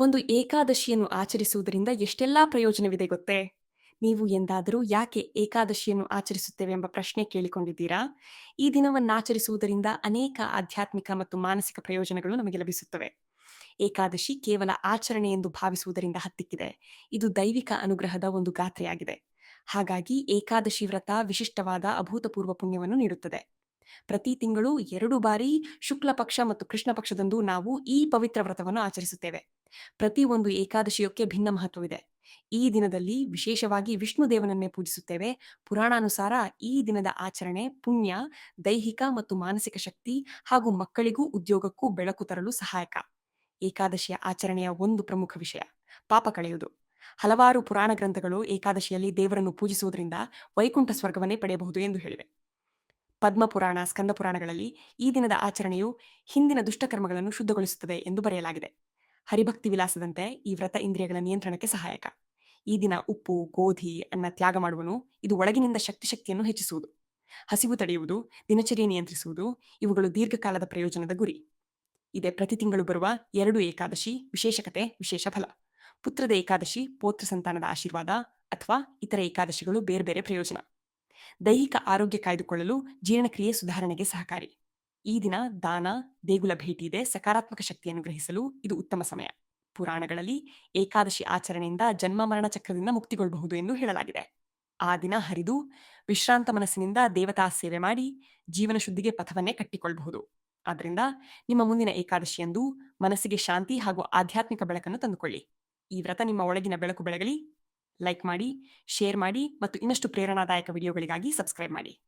ಒಂದು ಏಕಾದಶಿಯನ್ನು ಆಚರಿಸುವುದರಿಂದ ಎಷ್ಟೆಲ್ಲಾ ಪ್ರಯೋಜನವಿದೆ ಗೊತ್ತೇ? ನೀವು ಎಂದಾದರೂ ಯಾಕೆ ಏಕಾದಶಿಯನ್ನು ಆಚರಿಸುತ್ತೇವೆ ಎಂಬ ಪ್ರಶ್ನೆ ಕೇಳಿಕೊಂಡಿದ್ದೀರಾ? ಈ ದಿನವನ್ನು ಆಚರಿಸುವುದರಿಂದ ಅನೇಕ ಆಧ್ಯಾತ್ಮಿಕ ಮತ್ತು ಮಾನಸಿಕ ಪ್ರಯೋಜನಗಳು ನಮಗೆ ಲಭಿಸುತ್ತವೆ. ಏಕಾದಶಿ ಕೇವಲ ಆಚರಣೆ ಎಂದು ಭಾವಿಸುವುದರಿಂದ ಹತ್ತಿಕ್ಕಿದೆ. ಇದು ದೈವಿಕ ಅನುಗ್ರಹದ ಒಂದು ಗಾತ್ರೆಯಾಗಿದೆ ಹಾಗಾಗಿ ಏಕಾದಶಿ ವ್ರತ ವಿಶಿಷ್ಟವಾದ ಅಭೂತಪೂರ್ವ ಪುಣ್ಯವನ್ನು ನೀಡುತ್ತದೆ. ಪ್ರತಿ ತಿಂಗಳು ಎರಡು ಬಾರಿ ಶುಕ್ಲ ಪಕ್ಷ ಮತ್ತು ಕೃಷ್ಣ ಪಕ್ಷದಂದು ನಾವು ಈ ಪವಿತ್ರ ವ್ರತವನ್ನು ಆಚರಿಸುತ್ತೇವೆ. ಪ್ರತಿ ಒಂದು ಏಕಾದಶಿಯಕ್ಕೆ ಭಿನ್ನ ಮಹತ್ವವಿದೆ. ಈ ದಿನದಲ್ಲಿ ವಿಶೇಷವಾಗಿ ವಿಷ್ಣು ದೇವನನ್ನೇ ಪೂಜಿಸುತ್ತೇವೆ. ಪುರಾಣಾನುಸಾರ ಈ ದಿನದ ಆಚರಣೆ ಪುಣ್ಯ, ದೈಹಿಕ ಮತ್ತು ಮಾನಸಿಕ ಶಕ್ತಿ ಹಾಗೂ ಮಕ್ಕಳಿಗೂ ಉದ್ಯೋಗಕ್ಕೂ ಬೆಳಕು ತರಲು ಸಹಾಯಕ. ಏಕಾದಶಿಯ ಆಚರಣೆಯ ಒಂದು ಪ್ರಮುಖ ವಿಷಯ ಪಾಪ ಕಳೆಯುವುದು. ಹಲವಾರು ಪುರಾಣ ಗ್ರಂಥಗಳು ಏಕಾದಶಿಯಲ್ಲಿ ದೇವರನ್ನು ಪೂಜಿಸುವುದರಿಂದ ವೈಕುಂಠ ಸ್ವರ್ಗವನ್ನೇ ಪಡೆಯಬಹುದು ಎಂದು ಹೇಳಿವೆ. ಪದ್ಮ ಪುರಾಣ, ಸ್ಕಂದ ಪುರಾಣಗಳಲ್ಲಿ ಈ ದಿನದ ಆಚರಣೆಯು ಹಿಂದಿನ ದುಷ್ಟಕರ್ಮಗಳನ್ನು ಶುದ್ಧಗೊಳಿಸುತ್ತದೆ ಎಂದು ಬರೆಯಲಾಗಿದೆ. ಹರಿಭಕ್ತಿ ವಿಲಾಸದಂತೆ ಈ ವ್ರತ ಇಂದ್ರಿಯಗಳ ನಿಯಂತ್ರಣಕ್ಕೆ ಸಹಾಯಕ. ಈ ದಿನ ಉಪ್ಪು, ಗೋಧಿ, ಅನ್ನ ತ್ಯಾಗ ಮಾಡುವನು ಇದು ಒಳಗಿನಿಂದ ಶಕ್ತಿ ಶಕ್ತಿಯನ್ನು ಹೆಚ್ಚಿಸುವುದು. ಹಸಿವು ತಡೆಯುವುದು, ದಿನಚರಿ ನಿಯಂತ್ರಿಸುವುದು ಇವುಗಳು ದೀರ್ಘಕಾಲದ ಪ್ರಯೋಜನದ ಗುರಿ. ಇದೆ ಪ್ರತಿ ತಿಂಗಳು ಬರುವ ಎರಡು ಏಕಾದಶಿ ವಿಶೇಷಕತೆ ವಿಶೇಷ ಫಲ. ಪುತ್ರದ ಏಕಾದಶಿ ಪೋತ್ರ ಸಂತಾನದ ಆಶೀರ್ವಾದ ಅಥವಾ ಇತರ ಏಕಾದಶಿಗಳು ಬೇರೆ ಬೇರೆ ಪ್ರಯೋಜನ. ದೈಹಿಕ ಆರೋಗ್ಯ ಕಾಯ್ದುಕೊಳ್ಳಲು ಜೀರ್ಣಕ್ರಿಯೆ ಸುಧಾರಣೆಗೆ ಸಹಕಾರಿ. ಈ ದಿನ ದಾನ, ದೇಗುಲ ಭೇಟಿ ಇದೆ ಸಕಾರಾತ್ಮಕ ಶಕ್ತಿಯನ್ನು ಗ್ರಹಿಸಲು ಇದು ಉತ್ತಮ ಸಮಯ. ಪುರಾಣಗಳಲ್ಲಿ ಏಕಾದಶಿ ಆಚರಣೆಯಿಂದ ಜನ್ಮ ಮರಣ ಚಕ್ರದಿಂದ ಮುಕ್ತಿಗೊಳ್ಳಬಹುದು ಎಂದು ಹೇಳಲಾಗಿದೆ. ಆ ದಿನ ಹರಿದು ವಿಶ್ರಾಂತ ಮನಸ್ಸಿನಿಂದ ದೇವತಾ ಸೇವೆ ಮಾಡಿ ಜೀವನ ಶುದ್ಧಿಗೆ ಪಥವನ್ನೇ ಕಟ್ಟಿಕೊಳ್ಳಬಹುದು. ಆದ್ದರಿಂದ ನಿಮ್ಮ ಮುಂದಿನ ಏಕಾದಶಿಯಂದು ಮನಸ್ಸಿಗೆ ಶಾಂತಿ ಹಾಗೂ ಆಧ್ಯಾತ್ಮಿಕ ಬೆಳಕನ್ನು ತಂದುಕೊಳ್ಳಿ. ಈ ವ್ರತ ನಿಮ್ಮ ಒಳಗಿನ ಬೆಳಕು ಬೆಳಗಲಿ. ಲೈಕ್ ಮಾಡಿ, ಶೇರ್ ಮಾಡಿ ಮತ್ತು ಇನ್ನಷ್ಟು ಪ್ರೇರಣಾದಾಯಕ ವಿಡಿಯೋಗಳಿಗಾಗಿ ಸಬ್ಸ್ಕ್ರೈಬ್ ಮಾಡಿ.